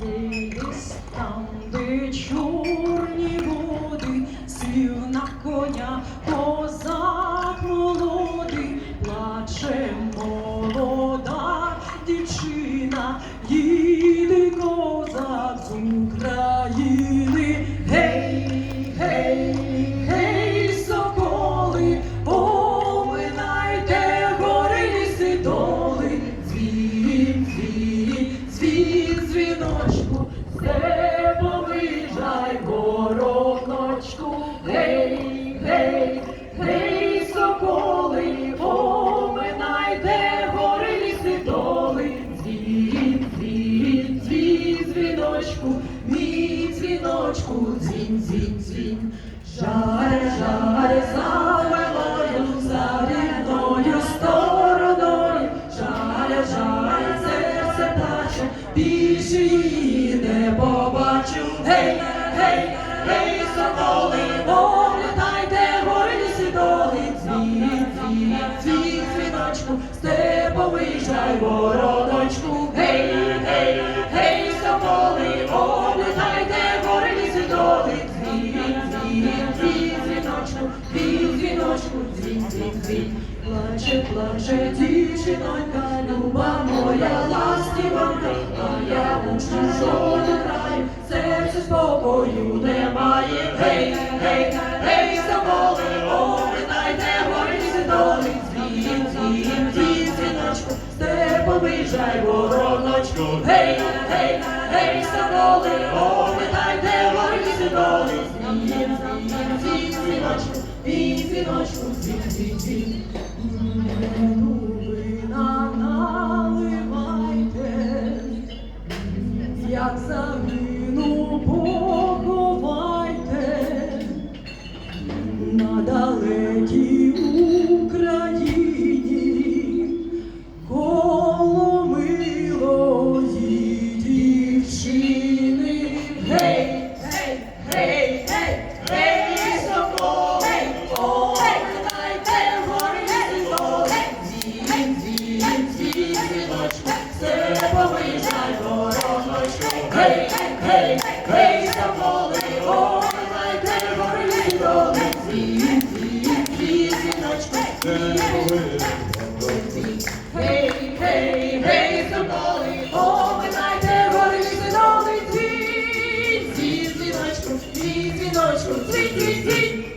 Десь там, де чорні води, сів на коня козак молодий, плаче молода дівчина, їде козак з України. Дзвіночку, мій дзвіночку, дзвін, дзвін, дзвін. Жаре, жаре, за милою, за рідною стороною, жаре, жаре, серце плаче, більше її не побачу. Гей, гей, гей, соколи, облітайте гори ліси доли, дзвін, дзвін, дзвін, дзвіночку, степовий жай вороночку. Дзвін, дзвін, дзвін, дзвіночку, дзвін, дзвіночку, дзвін, дзвін, дзвін. Плаче, плаче дівчинонька, люба моя ластівонька, а я у чужому краю, серце спокою немає. Гей, гей, гей, соколи, облітайте гори ліси доли, дзвін, дзвін, дзвін, дзвіночку, степовий жай вороночку. Гей, гей, гей, соколи, облітайте гори ліси доли, дзвін, дзвін, дзвін, дзвіночку, дзвін, дзвіночку, дзвін, дзвін, дзвін. Вина гей, гей, за поле, ой, дайте горлі доли, ві, ві, ві, зіночку, гей, гей, гей, за поле, ой, дайте горлі доли, ві, ві, зіночку, ві, зіночку, ві, ві, ві.